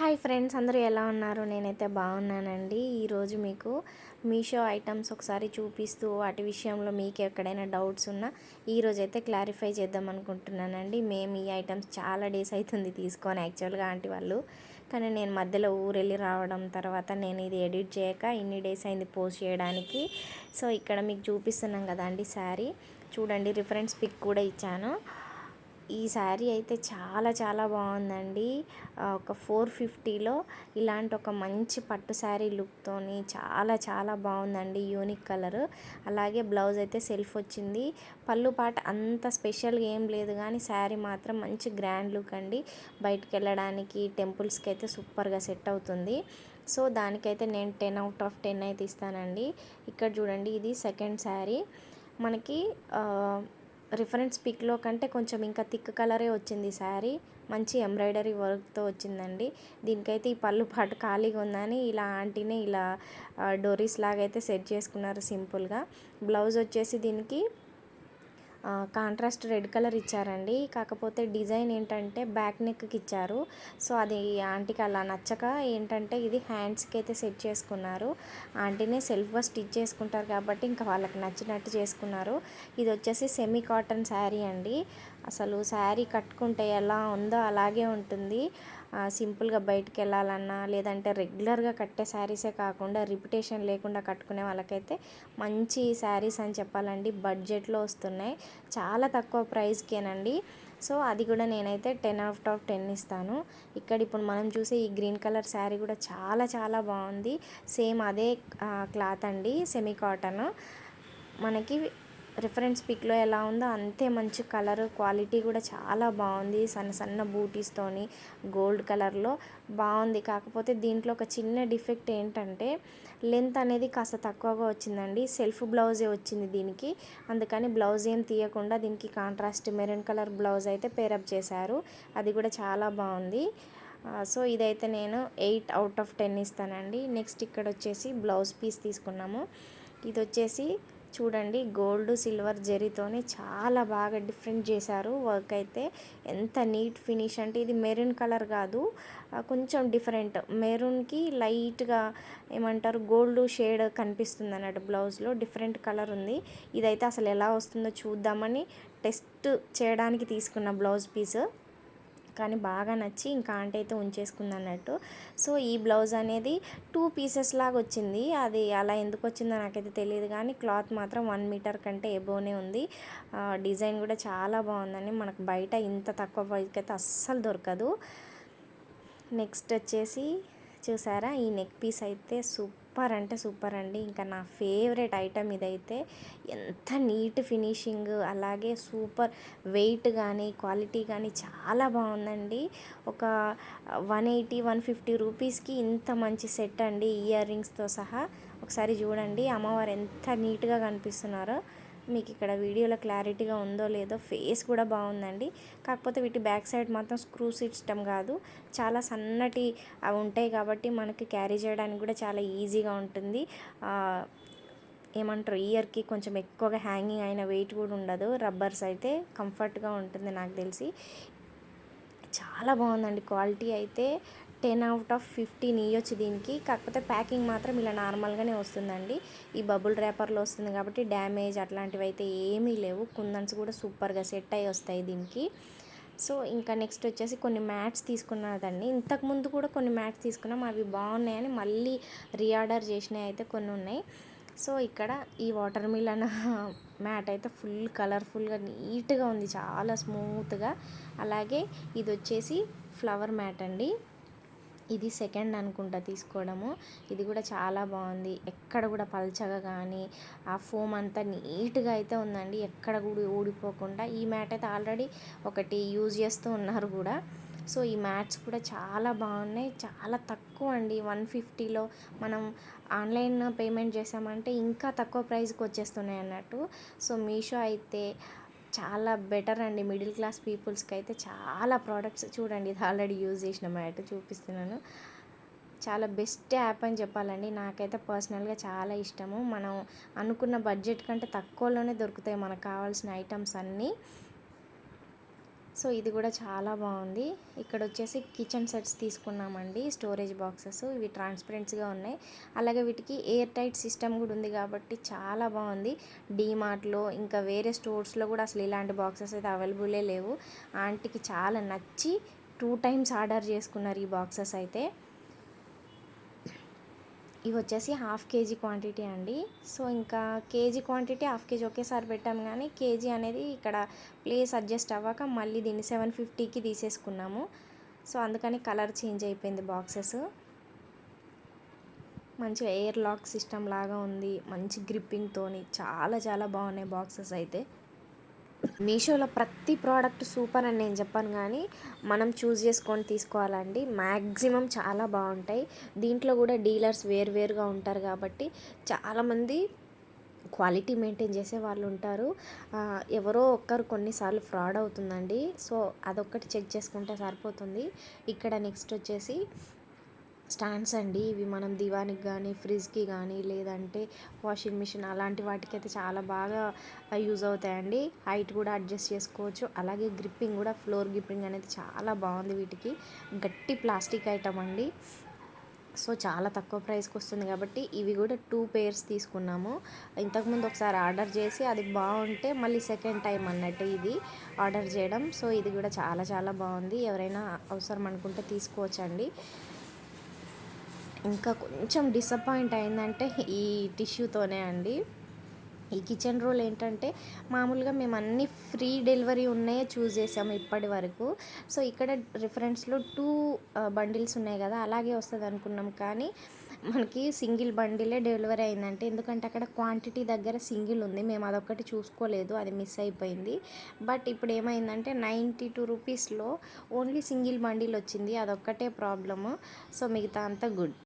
Hi friends అందరూ ఎలా ఉన్నారు? నేనైతే బాగున్నానండి. ఈరోజు మీకు మీషో ఐటమ్స్ ఒకసారి చూపిస్తూ వాటి విషయంలో మీకు ఎక్కడైనా డౌట్స్ ఉన్నా ఈరోజు అయితే క్లారిఫై చేద్దాం అనుకుంటున్నానండి. మేము ఈ ఐటమ్స్ చాలా డేస్ అవుతుంది తీసుకొని యాక్చువల్గా ఆంటీ వాళ్ళు. కానీ నేను మధ్యలో ఊరెళ్ళి రావడం తర్వాత నేను ఇది ఎడిట్ చేయక ఇన్ని డేస్ అయింది పోస్ట్ చేయడానికి. సో ఇక్కడ మీకు చూపిస్తున్నాం కదా అండి శారీ. చూడండి రిఫరెన్స్ పిక్ కూడా ఇచ్చాను. ఈ శారీ అయితే చాలా చాలా బాగుందండి. ఒక ఫోర్ ఫిఫ్టీలో ఇలాంటి ఒక మంచి పట్టు శారీ లుక్తోని చాలా చాలా బాగుందండి. Unique colour. అలాగే బ్లౌజ్ అయితే సెల్ఫ్ వచ్చింది. పళ్ళు పాట అంత స్పెషల్గా ఏం లేదు కానీ శారీ మాత్రం మంచి గ్రాండ్ లుక్ అండి. బయటకు వెళ్ళడానికి టెంపుల్స్కి అయితే సూపర్గా సెట్ అవుతుంది. సో దానికైతే నేను టెన్ అవుట్ ఆఫ్ టెన్ అయితే ఇస్తానండి. ఇక్కడ చూడండి ఇది సెకండ్ శారీ. మనకి రిఫరెన్స్ పిక్లో కంటే కొంచెం ఇంకా థిక్ కలరే వచ్చింది శారీ. మంచి ఎంబ్రాయిడరీ వర్క్తో వచ్చిందండి. దీనికైతే ఈ పళ్ళు పాటు ఖాళీగా ఉందని ఇలా ఆంటీనే ఇలా డోరీస్ లాగా అయితే సెట్ చేసుకున్నారు సింపుల్గా. బ్లౌజ్ వచ్చేసి దీనికి కాంట్రాస్ట్ రెడ్ కలర్ ఇచ్చారండి. కాకపోతే డిజైన్ ఏంటంటే బ్యాక్ నెక్కి ఇచ్చారు. సో అది ఆంటీకి అలా నచ్చక ఏంటంటే ఇది హ్యాండ్స్కి అయితే సెట్ చేసుకున్నారు. ఆంటీనే సెల్ఫ్గా స్టిచ్ చేసుకుంటారు కాబట్టి ఇంకా వాళ్ళకి నచ్చినట్టు చేసుకున్నారు. ఇది వచ్చేసి సెమీ కాటన్ శారీ అండి. అసలు శారీ కట్టుకుంటే ఎలా ఉందో అలాగే ఉంటుంది. సింపుల్గా బయటికి వెళ్ళాలన్నా లేదంటే రెగ్యులర్గా కట్టే శారీసే కాకుండా రిపిటేషన్ లేకుండా కట్టుకునే వాళ్ళకైతే మంచి శారీస్ అని చెప్పాలండి. బడ్జెట్లో వస్తున్నాయి. చాలా తక్కువ ప్రైస్కేనండి. సో అది కూడా నేనైతే టెన్ అవుట్ ఆఫ్ టెన్ ఇస్తాను. ఇక్కడ ఇప్పుడు మనం చూసే ఈ గ్రీన్ కలర్ శారీ కూడా చాలా చాలా బాగుంది. సేమ్ అదే క్లాత్ అండి సెమీ కాటన్. మనకి రిఫరెన్స్ పిక్లో ఎలా ఉందో అంతే మంచి కలర్ క్వాలిటీ కూడా చాలా బాగుంది. సన్న సన్న బూటీస్తోని గోల్డ్ కలర్లో బాగుంది. కాకపోతే దీంట్లో ఒక చిన్న డిఫెక్ట్ ఏంటంటే లెంత్ అనేది కాస్త తక్కువగా వచ్చిందండి. సెల్ఫ్ బ్లౌజే వచ్చింది దీనికి. అందుకని బ్లౌజ్ ఏం తీయకుండా దీనికి కాంట్రాస్ట్ మెరూన్ కలర్ బ్లౌజ్ అయితే పేరప్ చేశారు. అది కూడా చాలా బాగుంది. సో ఇదైతే నేను ఎయిట్ అవుట్ ఆఫ్ టెన్ ఇస్తానండి. నెక్స్ట్ ఇక్కడ వచ్చేసి బ్లౌజ్ పీస్ తీసుకున్నాము. ఇది వచ్చేసి చూడండి గోల్డ్ సిల్వర్ జరీతోనే చాలా బాగా డిఫరెంట్ చేశారు. వర్క్ అయితే ఎంత నీట్ ఫినిష్ అంటే ఇది మెరూన్ కలర్ కాదు కొంచెం డిఫరెంట్. మెరూన్కి లైట్గా ఏమంటారు గోల్డ్ షేడ్ కనిపిస్తుంది అన్నట్టు బ్లౌజ్లో డిఫరెంట్ కలర్ ఉంది. ఇదైతే అసలు ఎలా వస్తుందో చూద్దామని టెస్ట్ చేయడానికి తీసుకున్న బ్లౌజ్ పీస్. కానీ బాగా నచ్చి ఇంకా ఆంటీ అయితే ఉంచేసుకుంది అన్నట్టు సో ఈ బ్లౌజ్ అనేది టూ పీసెస్ లాగా వచ్చింది. అది అలా ఎందుకు వచ్చిందో నాకైతే తెలియదు కానీ క్లాత్ మాత్రం వన్ మీటర్ కంటే ఎబోనే ఉంది. డిజైన్ కూడా చాలా బాగుందని మనకు బయట ఇంత తక్కువ ప్రైస్కి అయితే అస్సలు దొరకదు. నెక్స్ట్ వచ్చేసి చూసారా? ఈ నెక్ పీస్ అయితే సూపర్ సూపర్ అంటే సూపర్ అండి. ఇంకా నా ఫేవరెట్ ఐటమ్ ఇదైతే ఎంత నీట్ ఫినిషింగ్ అలాగే సూపర్ వెయిట్ కానీ క్వాలిటీ కానీ చాలా బాగుందండి. ఒక వన్ ఎయిటీ వన్ ఫిఫ్టీ రూపీస్కి ఇంత మంచి సెట్ అండి ఇయర్ రింగ్స్తో సహా. ఒకసారి చూడండి అమ్మవారు ఎంత నీట్గా కనిపిస్తున్నారో. మీకు ఇక్కడ వీడియోలో క్లారిటీగా ఉందో లేదో ఫేస్ కూడా బాగుందండి. కాకపోతే వీటి బ్యాక్ సైడ్ మాత్రం స్క్రూ సిస్టమ్ కాదు. చాలా సన్నటి అవి ఉంటాయి కాబట్టి మనకి క్యారీ చేయడానికి కూడా చాలా ఈజీగా ఉంటుంది. ఏమంటారు ఇయర్కి కొంచెం ఎక్కువగా హ్యాంగింగ్ అయిన వెయిట్ కూడా ఉండదు. రబ్బర్స్ అయితే కంఫర్ట్గా ఉంటుంది నాకు తెలిసి. చాలా బాగుందండి క్వాలిటీ అయితే. టెన్ అవుట్ ఆఫ్ ఫిఫ్టీన్ ఇవ్వచ్చు దీనికి. కాకపోతే ప్యాకింగ్ మాత్రం ఇలా నార్మల్గానే వస్తుందండి. ఈ బబుల్ ర్యాపర్లో వస్తుంది కాబట్టి డ్యామేజ్ అట్లాంటివి అయితే ఏమీ లేవు. కుందన్స్ కూడా సూపర్గా సెట్ అయ్యి వస్తాయి దీనికి. సో ఇంకా నెక్స్ట్ వచ్చేసి కొన్ని మ్యాట్స్ తీసుకున్నదండి. ఇంతకుముందు కూడా కొన్ని మ్యాట్స్ తీసుకున్నాం. అవి బాగున్నాయని మళ్ళీ రీఆర్డర్ చేసినవి అయితే కొన్ని ఉన్నాయి. సో ఇక్కడ ఈ వాటర్ మిలన్ మ్యాట్ అయితే ఫుల్ కలర్ఫుల్గా నీట్గా ఉంది. చాలా స్మూత్గా. అలాగే ఇది వచ్చేసి ఫ్లవర్ మ్యాట్ అండి. ఇది సెకండ్ అనుకుంటా తీసుకోవడము. ఇది కూడా చాలా బాగుంది. ఎక్కడ కూడా పల్చగా కానీ ఆ ఫోమ్ అంతా నీట్గా అయితే ఉందండి. ఎక్కడ కూడా ఊడిపోకుండా ఈ మ్యాట్ అయితే ఆల్రెడీ ఒకటి యూజ్ చేస్తూ ఉన్నారు కూడా. సో ఈ మ్యాట్స్ కూడా చాలా బాగున్నాయి. చాలా తక్కువ అండి. వన్ ఫిఫ్టీలో మనం ఆన్లైన్ పేమెంట్ చేసామంటే ఇంకా తక్కువ ప్రైస్కి వచ్చేస్తున్నాయి అన్నట్టు. సో మీషో అయితే చాలా బెటర్ అండి. మిడిల్ క్లాస్ పీపుల్స్కి అయితే చాలా ప్రోడక్ట్స్ చూడండి. ఇది ఆల్రెడీ యూజ్ చేసిన మ్యాట్ చూపిస్తున్నాను. చాలా బెస్ట్ యాప్ అని చెప్పాలండి. నాకైతే పర్సనల్గా చాలా ఇష్టము. మనం అనుకున్న బడ్జెట్ కంటే తక్కువలోనే దొరుకుతాయి మనకు కావాల్సిన ఐటమ్స్ అన్నీ. సో ఇది కూడా చాలా బాగుంది. ఇక్కడ వచ్చేసి కిచెన్ సెట్స్ తీసుకున్నామండి స్టోరేజ్ బాక్సెస్. ఇవి ట్రాన్స్పరెంట్స్గా ఉన్నాయి. అలాగే వీటికి ఎయిర్ టైట్ సిస్టమ్ కూడా ఉంది కాబట్టి చాలా బాగుంది. డీమార్ట్లో ఇంకా వేరే స్టోర్స్లో కూడా అసలు ఇలాంటి బాక్సెస్ అయితే అవైలబులే లేవు. ఆంటీకి చాలా నచ్చి టూ టైమ్స్ ఆర్డర్ చేసుకున్నారు ఈ బాక్సెస్ అయితే. ఇవి వచ్చేసి హాఫ్ కేజీ క్వాంటిటీ అండి. సో ఇంకా కేజీ క్వాంటిటీ హాఫ్ కేజీ ఒకేసారి పెట్టాం కానీ కేజీ అనేది ఇక్కడ ప్లేస్ అడ్జస్ట్ అవ్వక మళ్ళీ దీన్ని సెవెన్ ఫిఫ్టీకి తీసేసుకున్నాము. సో అందుకని కలర్ చేంజ్ అయిపోయింది బాక్సెస్. మంచిగా ఎయిర్ లాక్ సిస్టమ్ లాగా ఉంది. మంచి గ్రిప్పింగ్తోని చాలా చాలా బాగున్నాయి బాక్సెస్ అయితే. మీషోలో ప్రతి ప్రోడక్ట్ సూపర్ అని నేను చెప్పాను కానీ మనం చూస్ చేసుకొని తీసుకోవాలండి. మ్యాక్సిమం చాలా బాగుంటాయి. దీంట్లో కూడా డీలర్స్ వేరువేరుగా ఉంటారు కాబట్టి చాలామంది క్వాలిటీ మెయింటైన్ చేసే వాళ్ళు ఉంటారు. ఎవరో ఒక్కరు కొన్నిసార్లు ఫ్రాడ్ అవుతుందండి. సో అదొక్కటి చెక్ చేసుకుంటే సరిపోతుంది. ఇక్కడ నెక్స్ట్ వచ్చేసి స్టాండ్స్ అండి. ఇవి మనం దివానికి కానీ ఫ్రిడ్జ్కి కానీ లేదంటే వాషింగ్ మిషన్ అలాంటి వాటికి అయితే చాలా బాగా యూజ్ అవుతాయండి. హైట్ కూడా అడ్జస్ట్ చేసుకోవచ్చు. అలాగే గ్రిప్పింగ్ కూడా ఫ్లోర్ గ్రిప్పింగ్ అనేది చాలా బాగుంది వీటికి. గట్టి ప్లాస్టిక్ ఐటమ్ అండి. సో చాలా తక్కువ ప్రైస్కి వస్తుంది కాబట్టి ఇవి కూడా టూ పేర్స్ తీసుకున్నాము. ఇంతకుముందు ఒకసారి ఆర్డర్ చేసి అది బాగుంటే మళ్ళీ సెకండ్ టైం అన్నట్టు ఇది ఆర్డర్ చేయడం. సో ఇది కూడా చాలా చాలా బాగుంది. ఎవరైనా అవసరం అనుకుంటే తీసుకోవచ్చండి. ఇంకా కొంచెం డిసప్పాయింట్ అయిందంటే ఈ టిష్యూతోనే అండి. ఈ కిచెన్ రోల్ ఏంటంటే మామూలుగా మేము అన్ని ఫ్రీ డెలివరీ ఉన్నాయే చూస్ చేసాము ఇప్పటి వరకు. సో ఇక్కడ రిఫరెన్స్లో టూ బండిల్స్ ఉన్నాయి కదా అలాగే వస్తుంది అనుకున్నాం. కానీ మనకి సింగిల్ బండిలే డెలివరీ అయిందంటే ఎందుకంటే అక్కడ క్వాంటిటీ దగ్గర సింగిల్ ఉంది. మేము అదొక్కటి చూసుకోలేదు అది మిస్ అయిపోయింది. బట్ ఇప్పుడు ఏమైందంటే నైంటీ టూ రూపీస్లో ఓన్లీ సింగిల్ బండిల్ వచ్చింది. అదొక్కటే ప్రాబ్లము సో మిగతా అంతా గుడ్